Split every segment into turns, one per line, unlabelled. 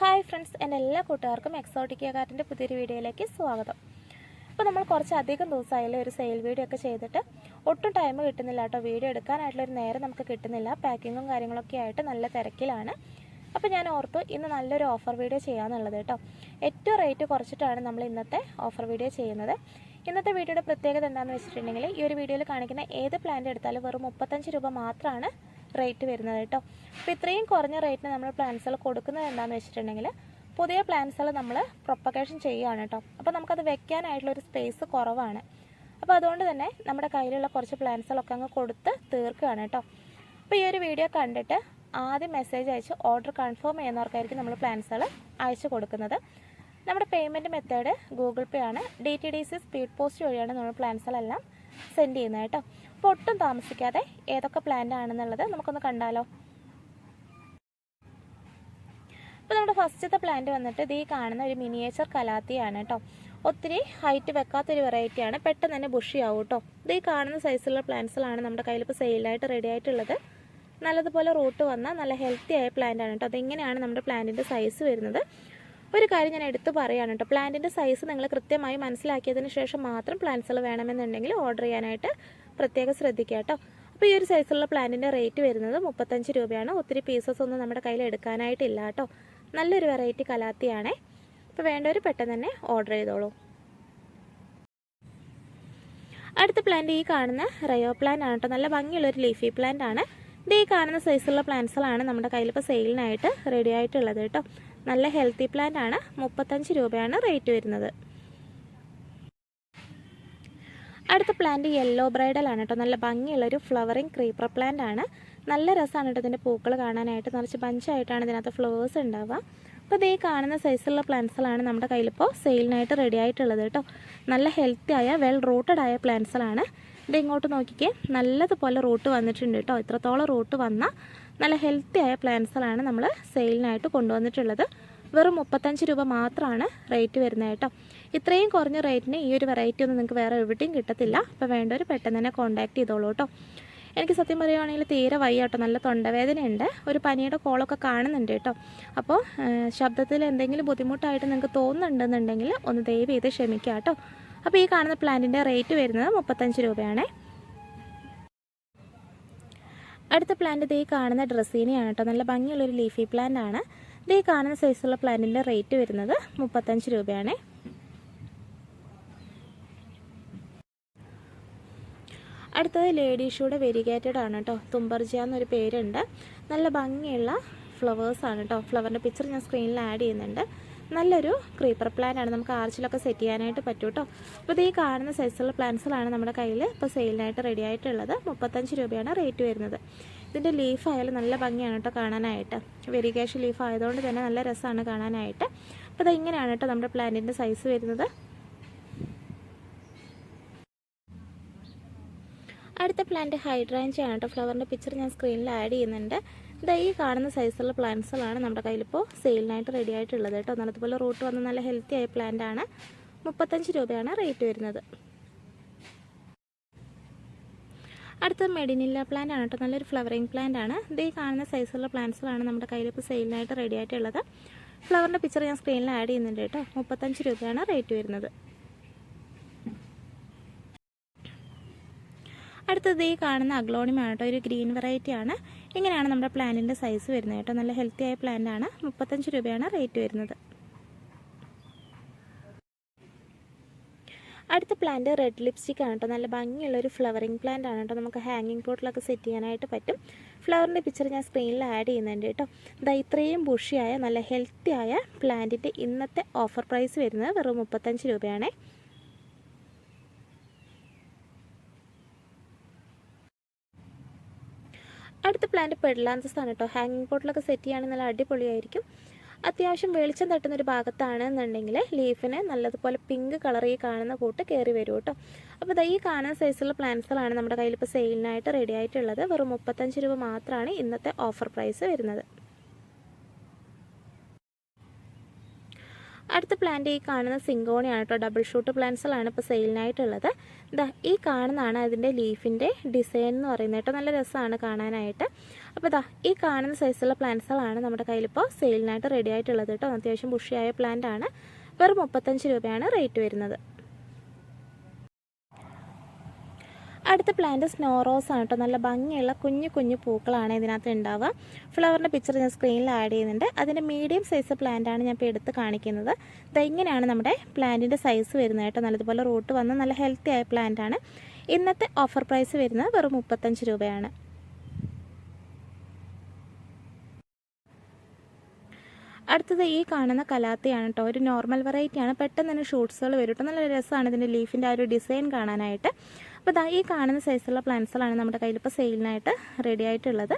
Hi friends എന്റെ എല്ലാ കൂട്ടുകാർക്കും എക്സോട്ടിക്ക കാർട്ടിന്റെ പുതിയൊരു വീഡിയോയിലേക്ക് സ്വാഗതം. അപ്പോൾ നമ്മൾ കുറച്ചധികം ദിവസമായാലും ഒരു സെയിൽ വീഡിയോ ഒക്കെ ചെയ്തിട്ട്. ഒട്ടും ടൈം കിട്ടുന്നില്ല കേട്ടോ. വീഡിയോ എടുക്കാനായിട്ടുള്ളൊരു നേരം നമുക്ക് കിട്ടുന്നില്ല. പാക്കിങ്ങും കാര്യങ്ങളൊക്കെ ആയിട്ട് നല്ല തിരക്കിലാണ്. അപ്പോൾ ഞാൻ ഓർത്തു ഇന്ന് നല്ലൊരു ഓഫർ വീഡിയോ ചെയ്യാമെന്നുള്ളത് കേട്ടോ. ഏറ്റവും റേറ്റ് കുറച്ചിട്ടാണ് നമ്മൾ ഇന്നത്തെ ഓഫർ വീഡിയോ ചെയ്യുന്നത്. ഇന്നത്തെ വീഡിയോയുടെ പ്രത്യേകത എന്താണെന്ന് വെച്ചിട്ടുണ്ടെങ്കിൽ ഈ ഒരു വീഡിയോയിൽ കാണിക്കുന്ന ഏത് പ്ലാന്റ് എടുത്താലും വെറും മുപ്പത്തഞ്ച് രൂപ മാത്രമാണ് റേറ്റ് വരുന്നത് കേട്ടോ. അപ്പോൾ ഇത്രയും കുറഞ്ഞ റേറ്റിന് നമ്മൾ പ്ലാന്റ്സുകൾ കൊടുക്കുന്നത് എന്താണെന്ന് വെച്ചിട്ടുണ്ടെങ്കിൽ പുതിയ പ്ലാന്റ്സുകൾ നമ്മൾ പ്രൊപ്പഗേഷൻ ചെയ്യുകയാണ് കേട്ടോ. അപ്പോൾ നമുക്കത് വെക്കാനായിട്ടുള്ളൊരു സ്പേസ് കുറവാണ്. അപ്പോൾ അതുകൊണ്ട് തന്നെ നമ്മുടെ കയ്യിലുള്ള കുറച്ച് പ്ലാന്റ്സുകളൊക്കെ അങ്ങ് കൊടുത്ത് തീർക്കുകയാണ് കേട്ടോ. അപ്പോൾ ഈ ഒരു വീഡിയോ കണ്ടിട്ട് ആദ്യം മെസ്സേജ് അയച്ച് ഓർഡർ കൺഫേം ചെയ്യുന്നവർക്കായിരിക്കും നമ്മൾ പ്ലാൻസുകൾ അയച്ചു കൊടുക്കുന്നത്. നമ്മുടെ പേയ്മെന്റ് മെത്തേഡ് ഗൂഗിൾ പേ ആണ്. D T D C speed post വഴിയാണ് നമ്മൾ പ്ലാൻസുകളെല്ലാം സെൻഡ് ചെയ്യുന്നത് കേട്ടോ. അപ്പോൾ ഒട്ടും താമസിക്കാതെ ഏതൊക്കെ പ്ലാന്റ് ആണെന്നുള്ളത് നമുക്കൊന്ന് കണ്ടാലോ. അപ്പോൾ നമ്മുടെ ഫസ്റ്റത്തെ പ്ലാന്റ് വന്നിട്ട് ഇത് ഈ കാണുന്ന ഒരു മിനിയേച്ചർ കലാത്തിയാണ് കേട്ടോ ഒത്തിരി ഹൈറ്റ് വെക്കാത്തൊരു വെറൈറ്റിയാണ് പെട്ടെന്ന് തന്നെ ബുഷിയാവും കേട്ടോ ഇത് ഈ കാണുന്ന സൈസിലുള്ള പ്ലാന്റ്സുകളാണ് നമ്മുടെ കയ്യിൽ ഇപ്പോൾ സെയിലായിട്ട് റെഡി ആയിട്ടുള്ളത്. നല്ലതുപോലെ റൂട്ട് വന്ന നല്ല ഹെൽത്തി ആയ പ്ലാന്റ് ആണ് കേട്ടോ അതെങ്ങനെയാണ് നമ്മുടെ പ്ലാന്റിന്റെ സൈസ് വരുന്നത്? ഒരു കാര്യം ഞാൻ എടുത്തു പറയുകയാണ് കേട്ടോ. പ്ലാന്റിന്റെ സൈസ് നിങ്ങൾ കൃത്യമായി മനസ്സിലാക്കിയതിന് ശേഷം മാത്രം പ്ലാന്റ്സുകൾ വേണമെന്നുണ്ടെങ്കിൽ ഓർഡർ ചെയ്യാനായിട്ട് പ്രത്യേകം ശ്രദ്ധിക്കുക കേട്ടോ. അപ്പോൾ ഈ ഒരു സൈസിലുള്ള പ്ലാന്റിന്റെ റേറ്റ് വരുന്നത് മുപ്പത്തഞ്ച് രൂപയാണ്. ഒത്തിരി പീസസ് ഒന്നും നമ്മുടെ കയ്യിൽ എടുക്കാനായിട്ടില്ല കേട്ടോ. നല്ലൊരു വെറൈറ്റി കലാത്തിയാണേ. അപ്പോൾ വേണ്ടവർ പെട്ടെന്ന് തന്നെ ഓർഡർ ചെയ്തോളൂ. അടുത്ത പ്ലാന്റ് ഈ കാണുന്ന റയോ പ്ലാന്റ് ആണ് കേട്ടോ. നല്ല ഭംഗിയുള്ള ഒരു ലീഫി പ്ലാന്റ് ആണ്. ഇത് ഈ കാണുന്ന സൈസുള്ള പ്ലാന്റ്സുകളാണ് നമ്മുടെ കയ്യിൽ ഇപ്പോൾ സെയിലിനായിട്ട് റെഡി ആയിട്ടുള്ളത് കേട്ടോ. നല്ല ഹെൽത്തി പ്ലാന്റ് ആണ്. മുപ്പത്തഞ്ച് രൂപയാണ് റേറ്റ് വരുന്നത്. അടുത്ത പ്ലാന്റ് യെല്ലോ ബ്രൈഡൽ ആണ് കേട്ടോ നല്ല ഭംഗിയുള്ള ഒരു ഫ്ലവറിങ് ക്രീപ്പർ പ്ലാന്റ് ആണ്. നല്ല രസമാണ് കേട്ടോ ഇതിന്റെ പൂക്കൾ കാണാനായിട്ട്. നിറച്ച് ബഞ്ചായിട്ടാണ് ഇതിനകത്ത് ഫ്ലവേഴ്സ് ഉണ്ടാവുക അപ്പോൾ ഇതേ കാണുന്ന സൈസുള്ള പ്ലാന്റ്സുകളാണ് നമ്മുടെ കയ്യിലിപ്പോൾ സെയിലിനായിട്ട് റെഡി ആയിട്ടുള്ളത് കേട്ടോ നല്ല ഹെൽത്തി ആയ വെൽ റൂട്ടഡ് ആയ പ്ലാന്റ്സുകളാണ് ഇത് ഇങ്ങോട്ട് നോക്കിക്കേ. നല്ലതുപോലെ റൂട്ട് വന്നിട്ടുണ്ട് കേട്ടോ ഇത്രത്തോളം റൂട്ട് വന്ന നല്ല ഹെൽത്തി ആയ പ്ലാന്റ്സുകളാണ് നമ്മൾ സെയിലിനായിട്ട് കൊണ്ടുവന്നിട്ടുള്ളത്. വെറും മുപ്പത്തഞ്ച് രൂപ മാത്രമാണ് റേറ്റ് വരുന്നത് കേട്ടോ. ഇത്രയും കുറഞ്ഞ റേറ്റിന് ഈ ഒരു വെറൈറ്റി ഒന്നും നിങ്ങൾക്ക് വേറെ എവിടെയും കിട്ടത്തില്ല. അപ്പോൾ വേണ്ടവർ പെട്ടെന്ന് തന്നെ കോൺടാക്ട് ചെയ്തോളൂ കേട്ടോ. എനിക്ക് സത്യം പറയുവാണെങ്കിൽ തീരെ വയ്യ കേട്ടോ. നല്ല തൊണ്ടവേദനയുണ്ട്. ഒരു പനിയുടെ കോളൊക്കെ കാണുന്നുണ്ട് കേട്ടോ. അപ്പോൾ ശബ്ദത്തിൽ എന്തെങ്കിലും ബുദ്ധിമുട്ടായിട്ട് നിങ്ങൾക്ക് തോന്നുന്നുണ്ടെന്നുണ്ടെങ്കിൽ ഒന്ന് ദയവ് ചെയ്ത് ക്ഷമിക്കുക കേട്ടോ. അപ്പോൾ ഈ കാണുന്ന പ്ലാന്റിന്റെ റേറ്റ് വരുന്നത് മുപ്പത്തഞ്ച് രൂപയാണേ. അടുത്ത പ്ലാന്റ് ഈ കാണുന്ന ഡ്രസ്സീനെയാണ് കേട്ടോ. നല്ല ഭംഗിയുള്ളൊരു ലീഫി പ്ലാന്റ് ആണ്. ഇതേ കാണുന്ന സൈസുള്ള പ്ലാന്റിന്റെ റേറ്റ് വരുന്നത് മുപ്പത്തഞ്ച് രൂപയാണ്. അടുത്തത് ലേഡീഷൂടെ വെരിഗേറ്റഡ് ആണ് കേട്ടോ തുമ്പർജ എന്നൊരു പേരുണ്ട്. നല്ല ഭംഗിയുള്ള ഫ്ലവേഴ്സാണ് കേട്ടോ ഫ്ലവറിന്റെ പിക്ചർ ഞാൻ സ്ക്രീനിൽ ആഡ് ചെയ്യുന്നുണ്ട്. നല്ലൊരു ക്രീപ്പർ പ്ലാൻ ആണ്. നമുക്ക് ആർച്ചിലൊക്കെ സെറ്റ് ചെയ്യാനായിട്ട് പറ്റും കേട്ടോ അപ്പോൾ ഇത് ഈ കാണുന്ന സൈസുള്ള പ്ലാന്റ്സുകളാണ് നമ്മുടെ കയ്യിൽ ഇപ്പോൾ സെയിലിനായിട്ട് റെഡി ആയിട്ടുള്ളത്. മുപ്പത്തഞ്ച് രൂപയാണ് റേറ്റ് വരുന്നത്. ഇതിന്റെ ലീഫ് ആയാലും നല്ല ഭംഗിയാണ് കേട്ടോ കാണാനായിട്ട്. വെരിഗേഷൻ ലീഫ് ആയതുകൊണ്ട് തന്നെ നല്ല രസമാണ് കാണാനായിട്ട്. അപ്പോൾ അത് ഇങ്ങനെയാണ് കേട്ടോ നമ്മുടെ പ്ലാന്റിന്റെ സൈസ് വരുന്നത്. അടുത്ത പ്ലാന്റ് ഹൈഡ്രാഞ്ച് ആണ് കേട്ടോ. ഫ്ലവറിന്റെ പിക്ചർ ഞാൻ സ്ക്രീനിൽ ആഡ് ചെയ്യുന്നുണ്ട്. ഇതാ ഈ കാണുന്ന സൈസുള്ള പ്ലാന്റ്സുകളാണ് നമ്മുടെ കയ്യിലിപ്പോൾ സെയിലിനായിട്ട് റെഡി ആയിട്ടുള്ളത് കേട്ടോ. നല്ലതുപോലെ റൂട്ട് വന്ന് നല്ല ഹെൽത്തി ആയ പ്ലാന്റ് ആണ് മുപ്പത്തഞ്ച് രൂപയാണ് റേറ്റ് വരുന്നത്. അടുത്ത മെഡിനില്ല പ്ലാന്റ് ആണ് കേട്ടോ. നല്ലൊരു ഫ്ലവറിങ് പ്ലാന്റ് ആണ്. ഇത് ഈ കാണുന്ന സൈസുള്ള പ്ലാന്റ്സുകളാണ് നമ്മുടെ കയ്യിൽ ഇപ്പോൾ സെയിലിനായിട്ട് റെഡി ആയിട്ടുള്ളത്. ഫ്ലവറിന്റെ പിക്ചർ ഞാൻ സ്ക്രീനിൽ ആഡ് ചെയ്യുന്നുണ്ട് കേട്ടോ. മുപ്പത്തഞ്ച് രൂപയാണ് റേറ്റ് വരുന്നത്. അടുത്തത് ഈ കാണുന്ന അഗ്ലോണിമാണ് കേട്ടോ. ഒരു ഗ്രീൻ വെറൈറ്റി ആണ്. ഇങ്ങനെയാണ് നമ്മുടെ പ്ലാന്റിന്റെ സൈസ് വരുന്നത് കേട്ടോ. നല്ല ഹെൽത്തി ആയ പ്ലാന്റ് ആണ്. മുപ്പത്തഞ്ച് രൂപയാണ് റേറ്റ് വരുന്നത്. അടുത്ത പ്ലാന്റ് റെഡ് ലിപ്സ്റ്റിക് ആണ് കേട്ടോ. നല്ല ഭംഗിയുള്ള ഒരു ഫ്ലവറിങ് പ്ലാന്റ് ആണ് കേട്ടോ. നമുക്ക് ഹാങ്ങിങ് പോട്ടിലൊക്കെ സെറ്റ് ചെയ്യാനായിട്ട് പറ്റും. ഫ്ലവറിന്റെ പിക്ചർ ഞാൻ സ്ക്രീനിൽ ആഡ് ചെയ്യുന്നുണ്ട് കേട്ടോ. ഇതാ ഇത്രയും ബുഷിയായ നല്ല ഹെൽത്തി ആയ പ്ലാന്റിന്റെ ഇന്നത്തെ ഓഫർ പ്രൈസ് വരുന്നത് വെറും മുപ്പത്തഞ്ച് രൂപയാണ്. അടുത്ത പ്ലാന്റ് പെഡ്ലാൻസസ് ആണ് കേട്ടോ. ഹാങ്ങിങ് പോട്ടിലൊക്കെ സെറ്റ് ചെയ്യുകയാണെങ്കിൽ നല്ല അടിപൊളിയായിരിക്കും. അത്യാവശ്യം വെളിച്ചം തട്ടുന്ന ഒരു ഭാഗത്താണെന്നുണ്ടെങ്കിൽ ലീഫിന് നല്ലതുപോലെ പിങ്ക് കളർ ഈ കാണുന്ന കൂട്ട് കയറി വരും കേട്ടോ. അപ്പോൾ ഇതാ ഈ കാണുന്ന സൈസുള്ള പ്ലാന്റ്സുകളാണ് നമ്മുടെ കയ്യിൽ ഇപ്പോൾ സെയിലിനായിട്ട് റെഡി ആയിട്ടുള്ളത്. വെറും മുപ്പത്തഞ്ച് രൂപ മാത്രമാണ് ഇന്നത്തെ ഓഫർ പ്രൈസ് വരുന്നത്. അടുത്ത പ്ലാന്റ് ഈ കാണുന്ന സിങ്കോണിയാണ് കേട്ടോ ഡബിൾ ഷൂട്ട് പ്ലാന്റ്സുകളാണ് ഇപ്പോൾ സെയിലിനായിട്ടുള്ളത് ഇതാ ഈ കാണുന്നതാണ് അതിന്റെ ലീഫിന്റെ ഡിസൈൻ എന്ന് പറയുന്നത് കേട്ടോ. നല്ല രസമാണ് കാണാനായിട്ട്. അപ്പോൾ ഇതാ ഈ കാണുന്ന സൈസുള്ള പ്ലാന്റ്സുകളാണ് നമ്മുടെ കയ്യിലിപ്പോൾ സെയിലിനായിട്ട് റെഡി ആയിട്ടുള്ളത് കേട്ടോ. അത്യാവശ്യം ബുഷിയായ പ്ലാന്റ് ആണ്. വെറും മുപ്പത്തഞ്ച് രൂപയാണ് റേറ്റ് വരുന്നത്. അടുത്ത പ്ലാന്റ് സ്നോ റോസ് ആണ് കേട്ടോ. നല്ല ഭംഗിയുള്ള കുഞ്ഞു കുഞ്ഞു പൂക്കളാണ് ഇതിനകത്ത് ഉണ്ടാവുക. ഫ്ലവറിന്റെ പിക്ചർ ഞാൻ സ്ക്രീനിൽ ആഡ് ചെയ്യുന്നുണ്ട്. അതിന്റെ മീഡിയം സൈസ് പ്ലാന്റ് ആണ് ഞാൻ ഇപ്പോൾ എടുത്ത് കാണിക്കുന്നത്. ഇതെങ്ങനെയാണ് നമ്മുടെ പ്ലാന്റിന്റെ സൈസ് വരുന്നത് കേട്ടോ. നല്ലതുപോലെ റൂട്ട് വന്ന് നല്ല ഹെൽത്തി ആയ പ്ലാന്റ് ആണ്. ഇന്നത്തെ ഓഫർ പ്രൈസ് വരുന്നത് വെറും മുപ്പത്തഞ്ച് രൂപയാണ്. അടുത്തത് ഈ കാണുന്ന കലാത്തിയാണ് കേട്ടോ. ഒരു നോർമൽ വെറൈറ്റിയാണ് പെട്ടെന്ന് തന്നെ ഷൂട്ട്സുകൾ വരും കേട്ടോ. നല്ല രസമാണ് ഇതിന്റെ ലീഫിന്റെ ആ ഒരു ഡിസൈൻ കാണാനായിട്ട്. അപ്പോൾ ഇതാ ഈ കാണുന്ന സൈസുള്ള പ്ലാന്റ്സുകളാണ് നമ്മുടെ കയ്യിൽ ഇപ്പോൾ സെയിലിനായിട്ട് റെഡി ആയിട്ടുള്ളത്.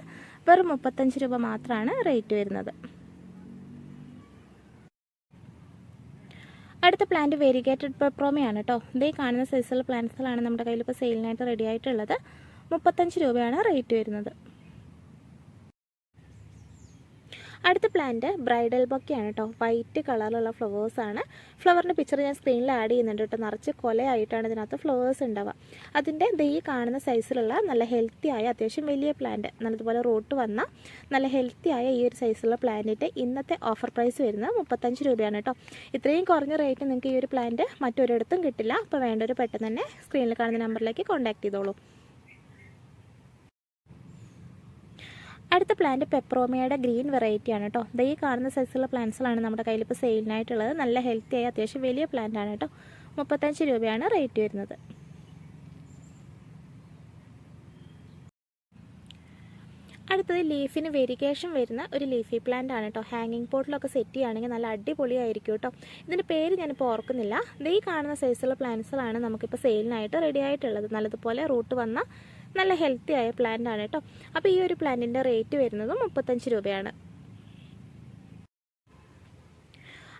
വെറും മുപ്പത്തഞ്ച് രൂപ മാത്രമാണ് റേറ്റ് വരുന്നത്. അടുത്ത പ്ലാന്റ് വെരിഗേറ്റഡ് പെപ്രോമയാണ് കേട്ടോ ഇതേ കാണുന്ന സൈസുള്ള പ്ലാന്റ്സുകളാണ് നമ്മുടെ കയ്യിൽ ഇപ്പോൾ സെയിലിനായിട്ട് റെഡി ആയിട്ടുള്ളത്. മുപ്പത്തഞ്ച് രൂപയാണ് റേറ്റ് വരുന്നത്. അടുത്ത പ്ലാന്റ് ബ്രൈഡൽ ബൊക്കെയാണ് കേട്ടോ വൈറ്റ് കളറിലുള്ള ഫ്ലവേഴ്സാണ് ഫ്ലവറിന്റെ പിക്ചർ ഞാൻ സ്ക്രീനിൽ ആഡ് ചെയ്യുന്നുണ്ട് കേട്ടോ നിറച്ച് കൊലയായിട്ടാണ് ഇതിനകത്ത് ഫ്ലവേഴ്സ് ഉണ്ടാവുക അതിന്റെ ഈ കാണുന്ന സൈസിലുള്ള നല്ല ഹെൽത്തി ആയ അത്യാവശ്യം വലിയ പ്ലാന്റ് നല്ലതുപോലെ റോട്ട് വന്ന നല്ല ഹെൽത്തി ആയ ഈ ഒരു സൈസിലുള്ള പ്ലാന്റിന്റെ ഇന്നത്തെ ഓഫർ പ്രൈസ് വരുന്നത് മുപ്പത്തഞ്ച് രൂപയാണ് കേട്ടോ ഇത്രയും കുറഞ്ഞ റേറ്റ് നിങ്ങൾക്ക് ഈ ഒരു പ്ലാന്റ് മറ്റൊരിടത്തും കിട്ടില്ല. അപ്പോൾ വേണ്ടവർ പെട്ടെന്ന് തന്നെ സ്ക്രീനിൽ കാണുന്ന നമ്പറിലേക്ക് കോൺടാക്ട് ചെയ്തോളൂ. അടുത്ത പ്ലാന്റ് പെപ്രോമിയയുടെ ഗ്രീൻ വെറൈറ്റി ആണ് കേട്ടോ ദൈ കാണുന്ന സൈസുള്ള പ്ലാന്റ്സുകളാണ് നമ്മുടെ കയ്യിൽ ഇപ്പോൾ സെയിലിനായിട്ടുള്ളത് നല്ല ഹെൽത്തി ആയ അത്യാവശ്യം വലിയ പ്ലാന്റ് ആണ് കേട്ടോ മുപ്പത്തഞ്ച് രൂപയാണ് റേറ്റ് വരുന്നത്. അടുത്തത് ലീഫിന് വെരിഗേഷൻ വരുന്ന ഒരു ലീഫി പ്ലാന്റ് ആണ് കേട്ടോ ഹാങ്ങിങ് പോട്ടിലൊക്കെ സെറ്റ് ചെയ്യുകയാണെങ്കിൽ നല്ല അടിപൊളിയായിരിക്കും കേട്ടോ ഇതിന്റെ പേര് ഞാനിപ്പോൾ ഓർക്കുന്നില്ല. ദേ ഈ കാണുന്ന സൈസുള്ള പ്ലാന്റ്സുകളാണ് നമുക്കിപ്പോൾ സെയിലിനായിട്ട് റെഡി ആയിട്ടുള്ളത്. നല്ലതുപോലെ റൂട്ട് വന്ന നല്ല ഹെൽത്തി ആയ പ്ലാന്റ് ആണ് കേട്ടോ അപ്പോൾ ഈ ഒരു പ്ലാന്റിന്റെ റേറ്റ് വരുന്നത് മുപ്പത്തഞ്ച് രൂപയാണ്.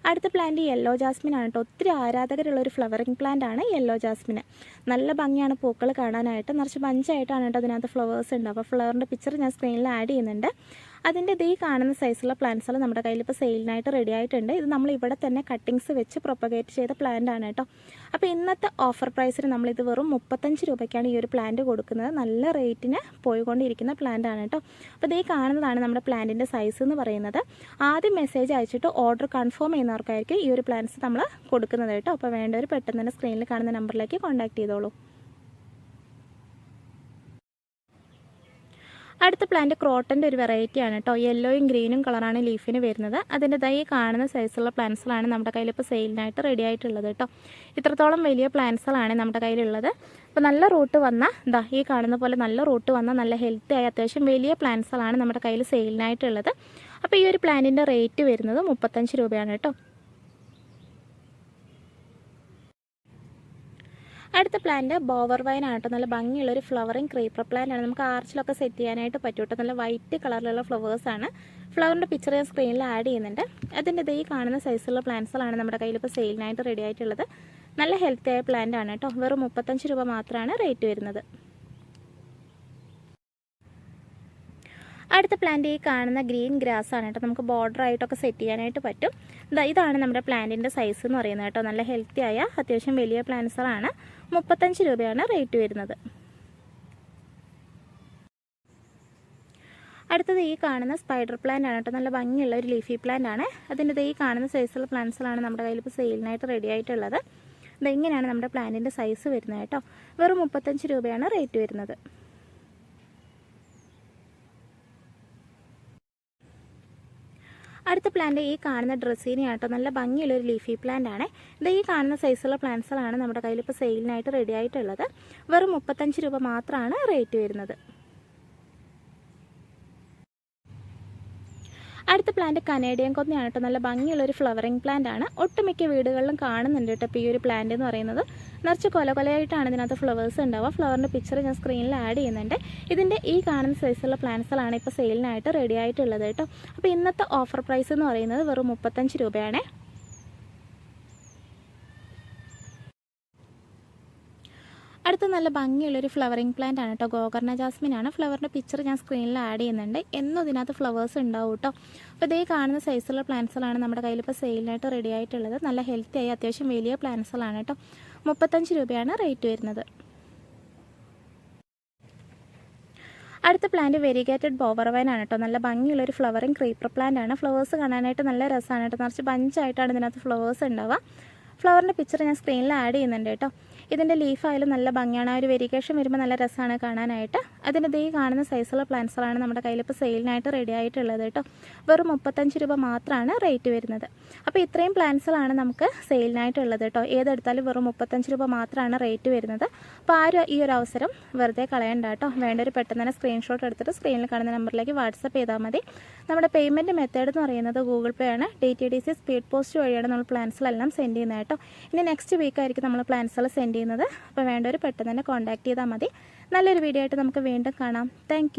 അടുത്ത പ്ലാന്റ് യെല്ലോ ജാസ്മിൻ ആണ് കേട്ടോ ഒത്തിരി ആരാധകരുള്ള ഒരു ഫ്ലവറിങ് പ്ലാന്റ് ആണ് യെല്ലോ ജാസ്മിന് നല്ല ഭംഗിയാണ് പൂക്കൾ കാണാനായിട്ട്. നിറച്ച് പഞ്ചായിട്ടാണ് കേട്ടോ അതിനകത്ത് ഫ്ലവേഴ്സ് ഉണ്ട്. അപ്പോൾ ഫ്ലവറിന്റെ പിക്ചർ ഞാൻ സ്ക്രീനിൽ ആഡ് ചെയ്യുന്നുണ്ട്. അതിന്റെ ഇതേ കാണുന്ന സൈസുള്ള പ്ലാന്റ്സുകൾ നമ്മുടെ കയ്യിൽ ഇപ്പോൾ സെയിലിനായിട്ട് റെഡി ആയിട്ടുണ്ട്. ഇത് നമ്മൾ ഇവിടെ തന്നെ കട്ടിങ്സ് വെച്ച് പ്രൊപ്പഗേറ്റ് ചെയ്ത പ്ലാന്റ് ആണ് കേട്ടോ. അപ്പോൾ ഇന്നത്തെ ഓഫർ പ്രൈസിന് നമ്മളിത് വെറും മുപ്പത്തഞ്ച് രൂപയ്ക്കാണ് ഈ ഒരു പ്ലാന്റ് കൊടുക്കുന്നത്. നല്ല റേറ്റിന് പോയിക്കൊണ്ടിരിക്കുന്ന പ്ലാന്റ് ആണ് കേട്ടോ. അപ്പോൾ ഇതേ കാണുന്നതാണ് നമ്മുടെ പ്ലാന്റിന്റെ സൈസ് എന്ന് പറയുന്നത്. ആദ്യം മെസ്സേജ് അയച്ചിട്ട് ഓർഡർ കൺഫേം ചെയ്യുന്നവർക്കായിരിക്കും ഈ ഒരു പ്ലാന്റ്സ് നമ്മൾ കൊടുക്കുന്നത് കേട്ടോ. അപ്പോൾ വേണ്ടവർ പെട്ടെന്ന് തന്നെ സ്ക്രീനിൽ കാണുന്ന നമ്പറിലേക്ക് കോൺടാക്ട് ചെയ്തോളൂ. അടുത്ത പ്ലാന്റ് ക്രോട്ടന്റെ ഒരു വെറൈറ്റിയാണ് കേട്ടോ യെല്ലോയും ഗ്രീനും കളറാണ് ലീഫിന് വരുന്നത്. അതിന്റെ തൈ കാണുന്ന സൈസുള്ള പ്ലാന്റ്സുകളാണ് നമ്മുടെ കയ്യിൽ ഇപ്പോൾ സെയിലിനായിട്ട് റെഡി ആയിട്ടുള്ളത് കേട്ടോ ഇത്രത്തോളം വലിയ പ്ലാന്റ്സുകളാണ് നമ്മുടെ കയ്യിലുള്ളത്. അപ്പോൾ നല്ല റൂട്ട് വന്ന ദാ ഈ കാണുന്ന പോലെ നല്ല റൂട്ട് വന്ന നല്ല ഹെൽത്തി ആയ അത്യാവശ്യം വലിയ പ്ലാന്റ്സുകളാണ് നമ്മുടെ കയ്യിൽ സെയിലിനായിട്ടുള്ളത് അപ്പോൾ ഈ ഒരു പ്ലാന്റിന്റെ റേറ്റ് വരുന്നത് മുപ്പത്തഞ്ച് രൂപയാണ് കേട്ടോ അടുത്ത പ്ലാന്റ് ബോവർ വൈൻ നല്ല ഭംഗിയുള്ള ഒരു ഫ്ലവറിങ് ക്രീപ്പർ പ്ലാന്റ് ആണ്. നമുക്ക് ആർച്ചിലൊക്കെ സെറ്റ് ചെയ്യാനായിട്ട് പറ്റൂട്ടോ നല്ല വൈറ്റ് കളറിലുള്ള ഫ്ലവേഴ്സ് ആണ്. ഫ്ലവറിന്റെ പിക്ചർ ഞാൻ സ്ക്രീനിൽ ആഡ് ചെയ്യുന്നുണ്ട്. അതിന്റെ ഇതേ കാണുന്ന സൈസുള്ള പ്ലാന്റ്സുകളാണ് നമ്മുടെ കയ്യിൽ ഇപ്പോൾ സെയിലിനായിട്ട് റെഡി ആയിട്ടുള്ളത്. നല്ല ഹെൽത്തി ആയ പ്ലാന്റ് ആണ് കേട്ടോ വെറും മുപ്പത്തഞ്ച് രൂപ മാത്രമാണ് റേറ്റ് വരുന്നത്. അടുത്ത പ്ലാന്റ് ഈ കാണുന്ന ഗ്രീൻ ഗ്രാസ് ആണ് കേട്ടോ. നമുക്ക് ബോർഡർ ആയിട്ടൊക്കെ സെറ്റ് ചെയ്യാനായിട്ട് പറ്റും. ഇതാണ് നമ്മുടെ പ്ലാന്റിന്റെ സൈസ് എന്ന് പറയുന്നത് കേട്ടോ. നല്ല ഹെൽത്തി ആയ അത്യാവശ്യം വലിയ പ്ലാന്റ്സുകളാണ് മുപ്പത്തഞ്ച് രൂപയാണ് റേറ്റ് വരുന്നത്. അടുത്തത് ഈ കാണുന്ന സ്പൈഡർ പ്ലാന്റ് ആണ് കേട്ടോ. നല്ല ഭംഗിയുള്ള ഒരു ലീഫി പ്ലാന്റ് ആണ്. അതിന്റെ ഈ കാണുന്ന സൈസുള്ള പ്ലാന്റ്സുകളാണ് നമ്മുടെ കയ്യിൽ ഇപ്പോൾ സെയിലിനായിട്ട് റെഡി ആയിട്ടുള്ളത്. ഇതെങ്ങനെയാണ് നമ്മുടെ പ്ലാന്റിന്റെ സൈസ് വരുന്നത് കേട്ടോ. വെറും മുപ്പത്തഞ്ച് രൂപയാണ് റേറ്റ് വരുന്നത്. അടുത്ത പ്ലാന്റ് ഈ കാണുന്ന ഡ്രസ്സീനിയാണ് കേട്ടോ നല്ല ഭംഗിയുള്ള ഒരു ലീഫി പ്ലാന്റ് ആണ്. ഇത് ഈ കാണുന്ന സൈസുള്ള പ്ലാന്റ്സുകളാണ് നമ്മുടെ കയ്യിൽ ഇപ്പോൾ സെയിലിനായിട്ട് റെഡി ആയിട്ടുള്ളത്. വെറും മുപ്പത്തഞ്ച് രൂപ മാത്രമാണ് റേറ്റ് വരുന്നത്. അടുത്ത പ്ലാന്റ് കനേഡിയൻ കൊന്നയാണ് കേട്ടോ. നല്ല ഭംഗിയുള്ള ഒരു ഫ്ലവറിങ് പ്ലാന്റ് ആണ്. ഒട്ടുമിക്ക വീടുകളിലും കാണുന്നുണ്ട് കേട്ടോ ഇപ്പോൾ ഈ ഒരു പ്ലാന്റ് എന്ന് പറയുന്നത്. നിറച്ച് കൊല കൊലയായിട്ടാണ് ഇതിനകത്ത് ഫ്ലവേഴ്സ് ഉണ്ടാവുക. ഫ്ലവറിന്റെ പിക്ചർ ഞാൻ സ്ക്രീനിൽ ആഡ് ചെയ്യുന്നുണ്ട്. ഇതിന്റെ ഈ കാണുന്ന സൈസുള്ള പ്ലാന്റ്സുകളാണ് ഇപ്പോൾ സെയിലിനായിട്ട് റെഡി ആയിട്ടുള്ളത് കേട്ടോ. അപ്പോൾ ഇന്നത്തെ ഓഫർ പ്രൈസ് എന്ന് പറയുന്നത് വെറും മുപ്പത്തഞ്ച് രൂപയാണ്. അടുത്ത നല്ല ഭംഗിയുള്ളൊരു ഫ്ലവറിങ് പ്ലാന്റ് ആണ് കേട്ടോ ഗോകർണ ജാസ്മിൻ ആണ്. ഫ്ലവറിന്റെ പിക്ചർ ഞാൻ സ്ക്രീനിൽ ആഡ് ചെയ്യുന്നുണ്ട്. എന്നും ഇതിനകത്ത് ഫ്ലവേഴ്സ് ഉണ്ടാവും കേട്ടോ അപ്പോൾ ഇതേ കാണുന്ന സൈസുള്ള പ്ലാന്റ്സുകളാണ് നമ്മുടെ കയ്യിൽ ഇപ്പോൾ സെയിലിനായിട്ട് റെഡി ആയിട്ടുള്ളത്. നല്ല ഹെൽത്തി ആയി അത്യാവശ്യം വലിയ പ്ലാന്റ്സുകളാണ് കേട്ടോ മുപ്പത്തഞ്ച് രൂപയാണ് റേറ്റ് വരുന്നത്. അടുത്ത പ്ലാന്റ് വെരിഗേറ്റഡ് ബോവർവൈൻ ആണ് കേട്ടോ നല്ല ഭംഗിയുള്ള ഒരു ഫ്ലവറിങ് ക്രീപ്പർ പ്ലാന്റ് ആണ്. ഫ്ലവേഴ്സ് കാണാനായിട്ട് നല്ല രസമാണ് കേട്ടോ നിറച്ച് ബഞ്ചായിട്ടാണ് ഇതിനകത്ത് ഫ്ലവേഴ്സ് ഉണ്ടാവുക. ഫ്ലവറിന്റെ പിക്ചർ ഞാൻ സ്ക്രീനിൽ ആഡ് ചെയ്യുന്നുണ്ട് കേട്ടോ ഇതിന്റെ ലീഫായാലും നല്ല ഭംഗിയാണ്. ആ ഒരു വെരിക്കേഷൻ വരുമ്പോൾ നല്ല രസമാണ് കാണാനായിട്ട്. അതിന്റെ ദേ കാണുന്ന സൈസുള്ള പ്ലാന്റ്സുകളാണ് നമ്മുടെ കയ്യിൽ ഇപ്പോൾ സെയിലിനായിട്ട് റെഡി ആയിട്ടുള്ളത് കേട്ടോ. വെറും മുപ്പത്തഞ്ച് രൂപ മാത്രമാണ് റേറ്റ് വരുന്നത്. അപ്പോൾ ഇത്രയും പ്ലാന്റ്സുകളാണ് നമുക്ക് സെയിലിനായിട്ടുള്ളത് കേട്ടോ. ഏതെടുത്താലും വെറും മുപ്പത്തഞ്ച് രൂപ മാത്രമാണ് റേറ്റ് വരുന്നത്. അപ്പോൾ ആരും ഈ ഒരു അവസരം വെറുതെ കളയണ്ട കേട്ടോ. വേണ്ട ഒരു പെട്ടെന്ന് തന്നെ സ്ക്രീൻഷോട്ട് എടുത്തിട്ട് സ്ക്രീനിൽ കാണുന്ന നമ്പറിലേക്ക് വാട്സപ്പ് ചെയ്താൽ മതി. നമ്മുടെ പേയ്മെന്റ് മെത്തേഡ് എന്ന് പറയുന്നത് ഗൂഗിൾ പേ ആണ്. D T D C speed post വഴിയാണ് നമ്മൾ പ്ലാൻസിലെല്ലാം സെൻഡ് ചെയ്യുന്നത് കേട്ടോ. ഇനി നെക്സ്റ്റ് വീക്ക് ആയിരിക്കും നമ്മൾ പ്ലാൻസുകൾ സെൻഡ് ചെയ്യുന്നത്. അപ്പോൾ വേണ്ടവർ പെട്ടെന്ന് തന്നെ കോൺടാക്ട് ചെയ്താൽ മതി. നല്ലൊരു വീഡിയോ ആയിട്ട് നമുക്ക് വീണ്ടും കാണാം. താങ്ക്